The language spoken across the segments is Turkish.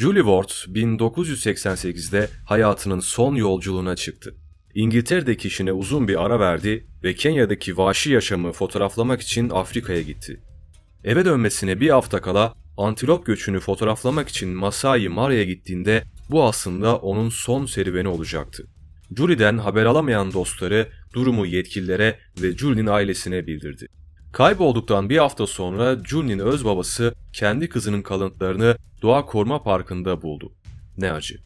Julie Ward 1988'de hayatının son yolculuğuna çıktı. İngiltere'deki işine uzun bir ara verdi ve Kenya'daki vahşi yaşamı fotoğraflamak için Afrika'ya gitti. Eve dönmesine bir hafta kala antilop göçünü fotoğraflamak için Masai Mara'ya gittiğinde bu aslında onun son serüveni olacaktı. Julie'den haber alamayan dostları durumu yetkililere ve Julie'nin ailesine bildirdi. Kaybolduktan bir hafta sonra Julie'nin öz babası kendi kızının kalıntılarını Doğa Koruma Parkı'nda buldu. Ne acı.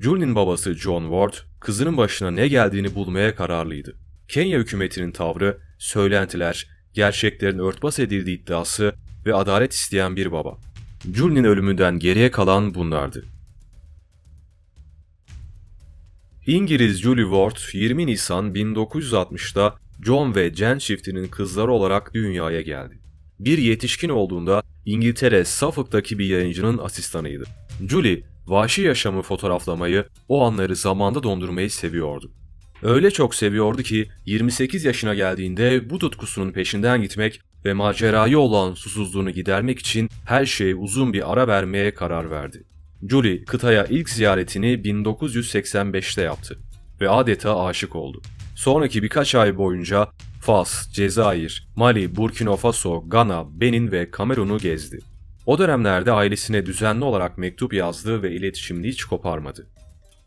Julie'nin babası John Ward, kızının başına ne geldiğini bulmaya kararlıydı. Kenya hükümetinin tavrı, söylentiler, gerçeklerin örtbas edildiği iddiası ve adalet isteyen bir baba. Julie'nin ölümünden geriye kalan bunlardı. İngiliz Julie Ward 20 Nisan 1960'da John ve Jen çiftinin kızları olarak dünyaya geldi. Bir yetişkin olduğunda İngiltere Suffolk'taki bir yayıncının asistanıydı. Julie, vahşi yaşamı fotoğraflamayı, o anları zamanda dondurmayı seviyordu. Öyle çok seviyordu ki 28 yaşına geldiğinde bu tutkusunun peşinden gitmek ve maceraya olan susuzluğunu gidermek için her şeye uzun bir ara vermeye karar verdi. Julie kıtaya ilk ziyaretini 1985'te yaptı ve adeta aşık oldu. Sonraki birkaç ay boyunca Fas, Cezayir, Mali, Burkina Faso, Gana, Benin ve Kamerun'u gezdi. O dönemlerde ailesine düzenli olarak mektup yazdı ve iletişimini hiç koparmadı.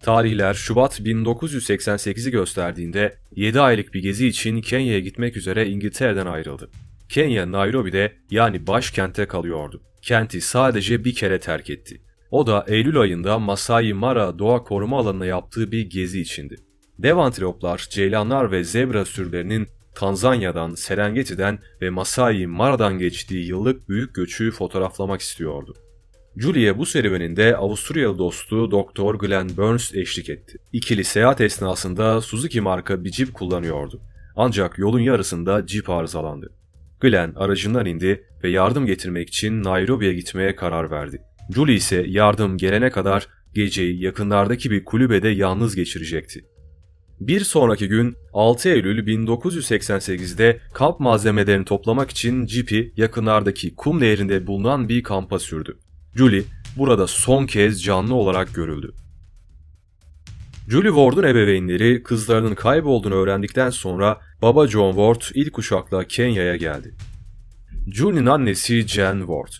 Tarihler Şubat 1988'i gösterdiğinde 7 aylık bir gezi için Kenya'ya gitmek üzere İngiltere'den ayrıldı. Kenya Nairobi'de yani başkente kalıyordu. Kenti sadece bir kere terk etti. O da Eylül ayında Masai Mara Doğa Koruma Alanı'na yaptığı bir gezi içindi. Dev antiloplar, ceylanlar ve zebra sürülerinin Tanzanya'dan, Serengeti'den ve Masai Mara'dan geçtiği yıllık büyük göçü fotoğraflamak istiyordu. Julie bu serüveninde Avusturyalı dostu Dr. Glenn Burns eşlik etti. İkili seyahat esnasında Suzuki marka bir cip kullanıyordu. Ancak yolun yarısında cip arızalandı. Glenn aracından indi ve yardım getirmek için Nairobi'ye gitmeye karar verdi. Julie ise yardım gelene kadar geceyi yakınlardaki bir kulübede yalnız geçirecekti. Bir sonraki gün 6 Eylül 1988'de kamp malzemelerini toplamak için Jeep'i yakınlardaki kum nehrinde bulunan bir kampa sürdü. Julie burada son kez canlı olarak görüldü. Julie Ward'un ebeveynleri kızlarının kaybolduğunu öğrendikten sonra baba John Ward ilk uçakla Kenya'ya geldi. Julie'nin annesi Jen Ward.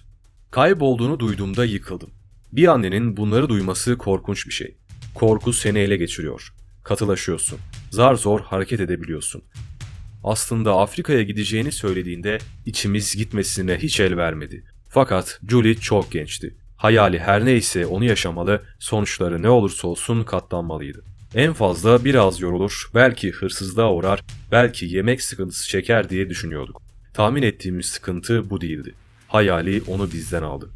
Kaybolduğunu duyduğumda yıkıldım. Bir annenin bunları duyması korkunç bir şey. Korku seni ele geçiriyor. Katılaşıyorsun. Zar zor hareket edebiliyorsun. Aslında Afrika'ya gideceğini söylediğinde içimiz gitmesine hiç el vermedi. Fakat Julie çok gençti. Hayali her neyse onu yaşamalı, sonuçları ne olursa olsun katlanmalıydı. En fazla biraz yorulur, belki hırsızlığa uğrar, belki yemek sıkıntısı çeker diye düşünüyorduk. Tahmin ettiğimiz sıkıntı bu değildi. Hayali onu bizden aldı.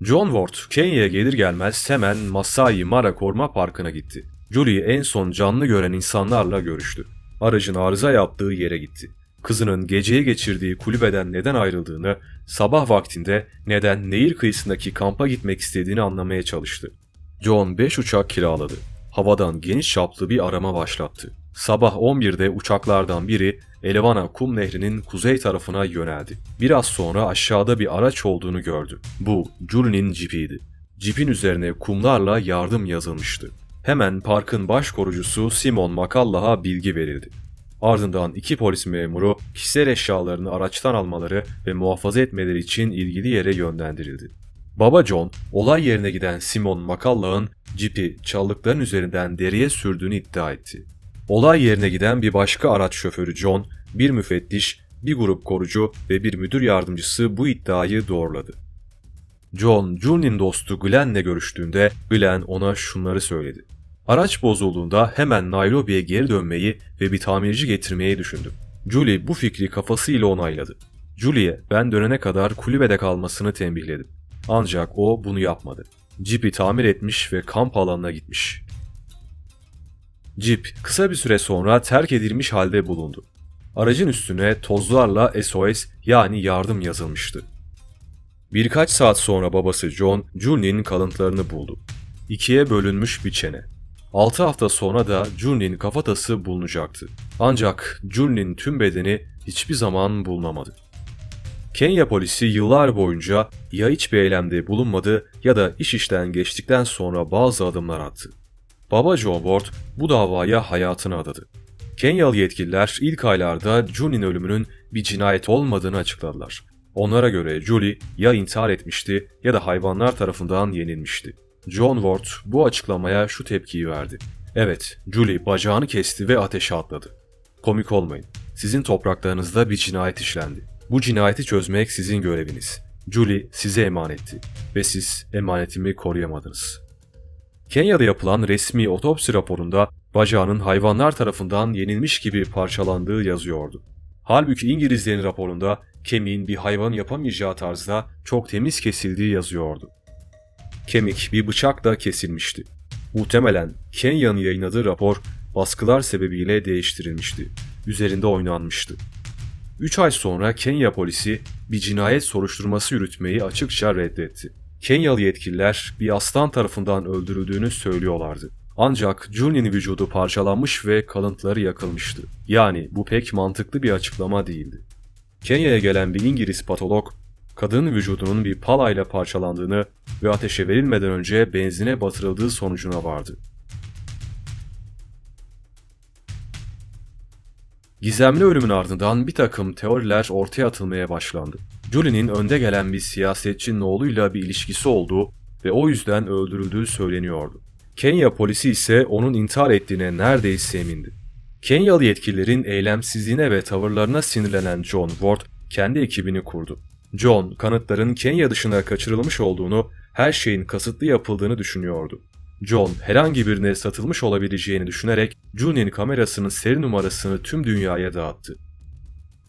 John Ward, Kenya'ya gelir gelmez hemen Masai Mara Koruma Parkı'na gitti. Julie en son canlı gören insanlarla görüştü. Aracın arıza yaptığı yere gitti. Kızının geceyi geçirdiği kulübeden neden ayrıldığını, sabah vaktinde neden nehir kıyısındaki kampa gitmek istediğini anlamaya çalıştı. John 5 uçak kiraladı. Havadan geniş çaplı bir arama başlattı. Sabah 11'de uçaklardan biri Elevana Kum Nehri'nin kuzey tarafına yöneldi. Biraz sonra aşağıda bir araç olduğunu gördü. Bu Julie'nin cipiydi. Cipin üzerine kumlarla yardım yazılmıştı. Hemen parkın baş korucusu Simon Makallah'a bilgi verildi. Ardından iki polis memuru kişisel eşyalarını araçtan almaları ve muhafaza etmeleri için ilgili yere yönlendirildi. Baba John, olay yerine giden Simon Makallah'ın cipi çaldıkların üzerinden deriye sürdüğünü iddia etti. Olay yerine giden bir başka araç şoförü John, bir müfettiş, bir grup korucu ve bir müdür yardımcısı bu iddiayı doğruladı. John, Julie'nin dostu Glenn'le görüştüğünde Glenn ona şunları söyledi. Araç bozulduğunda hemen Nairobi'ye geri dönmeyi ve bir tamirci getirmeyi düşündüm. Julie bu fikri kafasıyla onayladı. Julie'ye ben dönene kadar kulübede kalmasını tembihledim. Ancak o bunu yapmadı. Jeep'i tamir etmiş ve kamp alanına gitmiş. Jeep kısa bir süre sonra terk edilmiş halde bulundu. Aracın üstüne tozlarla SOS yani yardım yazılmıştı. Birkaç saat sonra babası John, Julie'nin kalıntılarını buldu. İkiye bölünmüş bir çene. 6 hafta sonra da Julie'nin kafatası bulunacaktı. Ancak Julie'nin tüm bedeni hiçbir zaman bulunamadı. Kenya polisi yıllar boyunca ya hiçbir eylemde bulunmadı ya da iş işten geçtikten sonra bazı adımlar attı. Baba John Ward bu davaya hayatını adadı. Kenyalı yetkililer ilk aylarda Julie'nin ölümünün bir cinayet olmadığını açıkladılar. Onlara göre Julie ya intihar etmişti ya da hayvanlar tarafından yenilmişti. John Ward bu açıklamaya şu tepkiyi verdi. Evet, Julie bacağını kesti ve ateşe atladı. Komik olmayın. Sizin topraklarınızda bir cinayet işlendi. Bu cinayeti çözmek sizin göreviniz. Julie size emanetti ve siz emanetimi koruyamadınız. Kenya'da yapılan resmi otopsi raporunda bacağının hayvanlar tarafından yenilmiş gibi parçalandığı yazıyordu. Halbuki İngilizlerin raporunda kemiğin bir hayvan yapamayacağı tarzda çok temiz kesildiği yazıyordu. Kemik bir bıçakla kesilmişti. Muhtemelen Kenya'nın yayınladığı rapor baskılar sebebiyle değiştirilmişti. Üzerinde oynanmıştı. 3 ay sonra Kenya polisi bir cinayet soruşturması yürütmeyi açıkça reddetti. Kenyalı yetkililer bir aslan tarafından öldürüldüğünü söylüyorlardı. Ancak Julie'nin vücudu parçalanmış ve kalıntıları yakılmıştı. Yani bu pek mantıklı bir açıklama değildi. Kenya'ya gelen bir İngiliz patolog, kadının vücudunun bir palayla parçalandığını ve ateşe verilmeden önce benzine batırıldığı sonucuna vardı. Gizemli ölümün ardından bir takım teoriler ortaya atılmaya başlandı. Julie'nin önde gelen bir siyasetçinin oğluyla bir ilişkisi olduğu ve o yüzden öldürüldüğü söyleniyordu. Kenya polisi ise onun intihar ettiğine neredeyse emindi. Kenyalı yetkililerin eylemsizliğine ve tavırlarına sinirlenen John Ward kendi ekibini kurdu. John, kanıtların Kenya dışına kaçırılmış olduğunu, her şeyin kasıtlı yapıldığını düşünüyordu. John herhangi birine satılmış olabileceğini düşünerek June'in kamerasının seri numarasını tüm dünyaya dağıttı.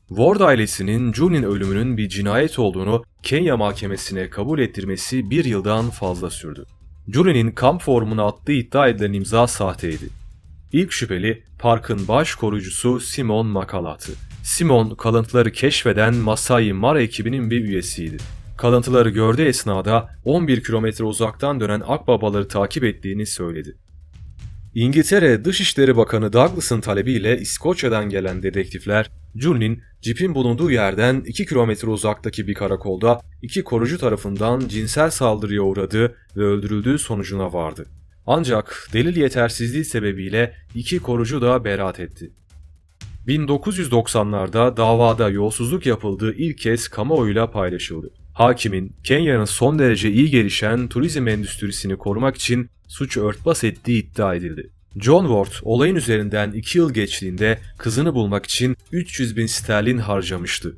Ward ailesinin June'in ölümünün bir cinayet olduğunu Kenya mahkemesine kabul ettirmesi bir yıldan fazla sürdü. Julie'nin kamp formuna attığı iddia edilen imza sahteydi. İlk şüpheli parkın baş koruyucusu Simon Makala'tı. Simon kalıntıları keşfeden Masai Mara ekibinin bir üyesiydi. Kalıntıları gördüğü esnada 11 kilometre uzaktan dönen akbabaları takip ettiğini söyledi. İngiltere Dışişleri Bakanı Douglas'ın talebiyle İskoçya'dan gelen dedektifler, Julie'nin cipin bulunduğu yerden 2 kilometre uzaktaki bir karakolda iki korucu tarafından cinsel saldırıya uğradığı ve öldürüldüğü sonucuna vardı. Ancak delil yetersizliği sebebiyle iki korucu da beraat etti. 1990'larda davada yolsuzluk yapıldığı ilk kez kamuoyuyla paylaşıldı. Hakimin Kenya'nın son derece iyi gelişen turizm endüstrisini korumak için suç örtbas ettiği iddia edildi. John Ward olayın üzerinden 2 yıl geçtiğinde kızını bulmak için 300 bin sterlin harcamıştı.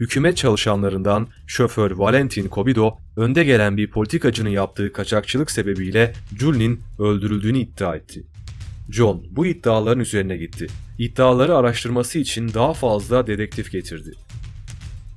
Hükümet çalışanlarından şoför Valentin Kobido, önde gelen bir politikacının yaptığı kaçakçılık sebebiyle Julie'nin öldürüldüğünü iddia etti. John bu iddiaların üzerine gitti. İddiaları araştırması için daha fazla dedektif getirdi.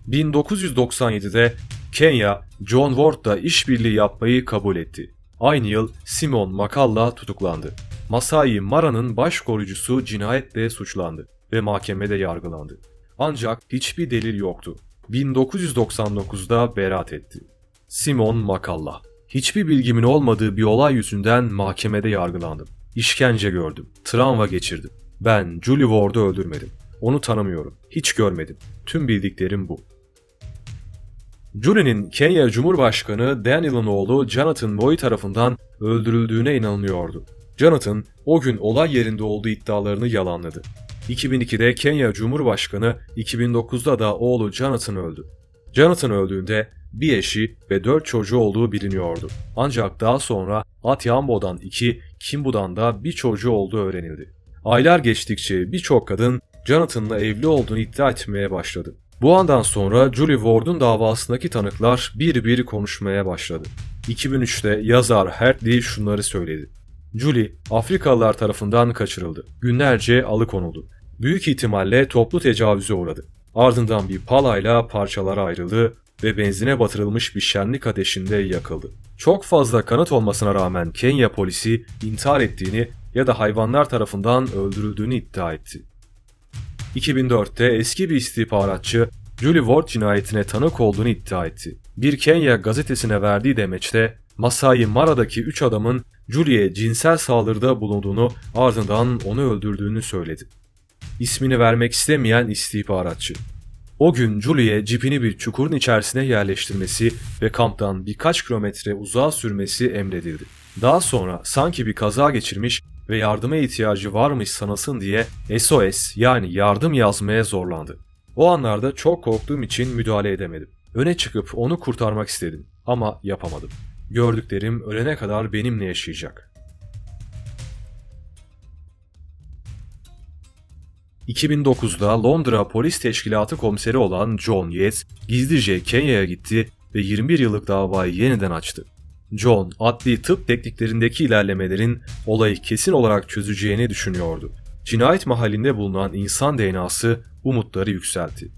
1997'de Kenya, John Ward'la işbirliği yapmayı kabul etti. Aynı yıl Simon Makalla tutuklandı. Masai Mara'nın baş koruyucusu cinayetle suçlandı ve mahkemede yargılandı. Ancak hiçbir delil yoktu. 1999'da beraat etti. Simon Makalla Hiçbir bilgimin olmadığı bir olay yüzünden mahkemede yargılandım. İşkence gördüm. Travma geçirdim. Ben Julie Ward'u öldürmedim. Onu tanımıyorum. Hiç görmedim. Tüm bildiklerim bu. Julie'nin Kenya Cumhurbaşkanı Daniel'ın oğlu Jonathan Moy tarafından öldürüldüğüne inanılıyordu. Jonathan o gün olay yerinde olduğu iddialarını yalanladı. 2002'de Kenya Cumhurbaşkanı, 2009'da da oğlu Jonathan öldü. Jonathan öldüğünde bir eşi ve dört çocuğu olduğu biliniyordu. Ancak daha sonra Atyambo'dan iki, Kimbu'dan da bir çocuğu olduğu öğrenildi. Aylar geçtikçe birçok kadın Jonathan'la evli olduğunu iddia etmeye başladı. Bu andan sonra Julie Ward'un davasındaki tanıklar bir bir konuşmaya başladı. 2003'te yazar Hartley şunları söyledi. Julie, Afrikalılar tarafından kaçırıldı. Günlerce alıkonuldu. Büyük ihtimalle toplu tecavüze uğradı. Ardından bir palayla parçalara ayrıldı ve benzine batırılmış bir şenlik ateşinde yakıldı. Çok fazla kanıt olmasına rağmen Kenya polisi intihar ettiğini ya da hayvanlar tarafından öldürüldüğünü iddia etti. 2004'te eski bir istihbaratçı Julie Ward cinayetine tanık olduğunu iddia etti. Bir Kenya gazetesine verdiği demeçte Masai Mara'daki 3 adamın Julie'ye cinsel saldırıda bulunduğunu ardından onu öldürdüğünü söyledi. İsmini vermek istemeyen istihbaratçı. O gün Julie'ye cipini bir çukurun içerisine yerleştirmesi ve kamptan birkaç kilometre uzağa sürmesi emredildi. Daha sonra sanki bir kaza geçirmiş ve yardıma ihtiyacı varmış sanılsın diye SOS yani yardım yazmaya zorlandı. O anlarda çok korktuğum için müdahale edemedim. Öne çıkıp onu kurtarmak istedim ama yapamadım. Gördüklerim ölene kadar benimle yaşayacak. 2009'da Londra Polis Teşkilatı komiseri olan John Yates gizlice Kenya'ya gitti ve 21 yıllık davayı yeniden açtı. John, adli tıp tekniklerindeki ilerlemelerin olayı kesin olarak çözeceğini düşünüyordu. Cinayet mahallinde bulunan insan DNA'sı umutları yükseltti.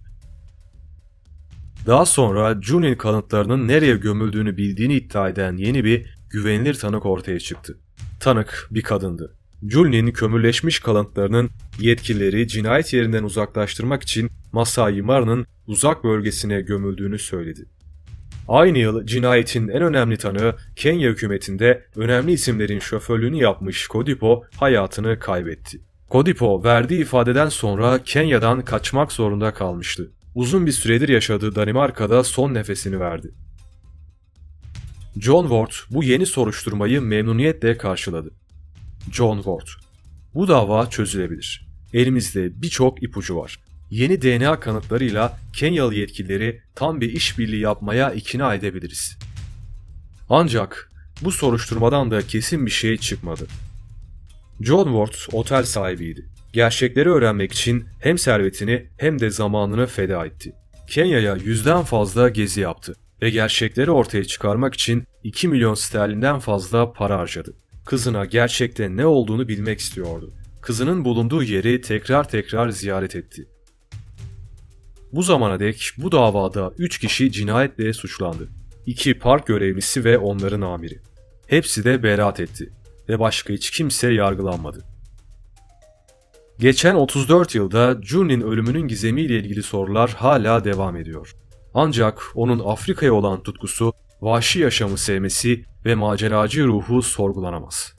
Daha sonra Julie'nin kanıtlarının nereye gömüldüğünü bildiğini iddia eden yeni bir güvenilir tanık ortaya çıktı. Tanık bir kadındı. Julie'nin kömürleşmiş kalıntılarının yetkilileri cinayet yerinden uzaklaştırmak için Masai Mara'nın uzak bölgesine gömüldüğünü söyledi. Aynı yıl cinayetin en önemli tanığı Kenya hükümetinde önemli isimlerin şoförlüğünü yapmış Kodipo hayatını kaybetti. Kodipo verdiği ifadeden sonra Kenya'dan kaçmak zorunda kalmıştı. Uzun bir süredir yaşadığı Danimarka'da son nefesini verdi. John Ward bu yeni soruşturmayı memnuniyetle karşıladı. John Ward Bu dava çözülebilir. Elimizde birçok ipucu var. Yeni DNA kanıtlarıyla Kenyalı yetkilileri tam bir işbirliği yapmaya ikna edebiliriz. Ancak bu soruşturmadan da kesin bir şey çıkmadı. John Ward otel sahibiydi. Gerçekleri öğrenmek için hem servetini hem de zamanını feda etti. Kenya'ya yüzden fazla gezi yaptı ve gerçekleri ortaya çıkarmak için 2 milyon sterlinden fazla para harcadı. Kızına gerçekte ne olduğunu bilmek istiyordu. Kızının bulunduğu yeri tekrar tekrar ziyaret etti. Bu zamana dek bu davada 3 kişi cinayetle suçlandı. 2 park görevlisi ve onların amiri. Hepsi de beraat etti ve başka hiç kimse yargılanmadı. Geçen 34 yılda Jun'in ölümünün gizemiyle ilgili sorular hala devam ediyor. Ancak onun Afrika'ya olan tutkusu, vahşi yaşamı sevmesi ve maceracı ruhu sorgulanamaz.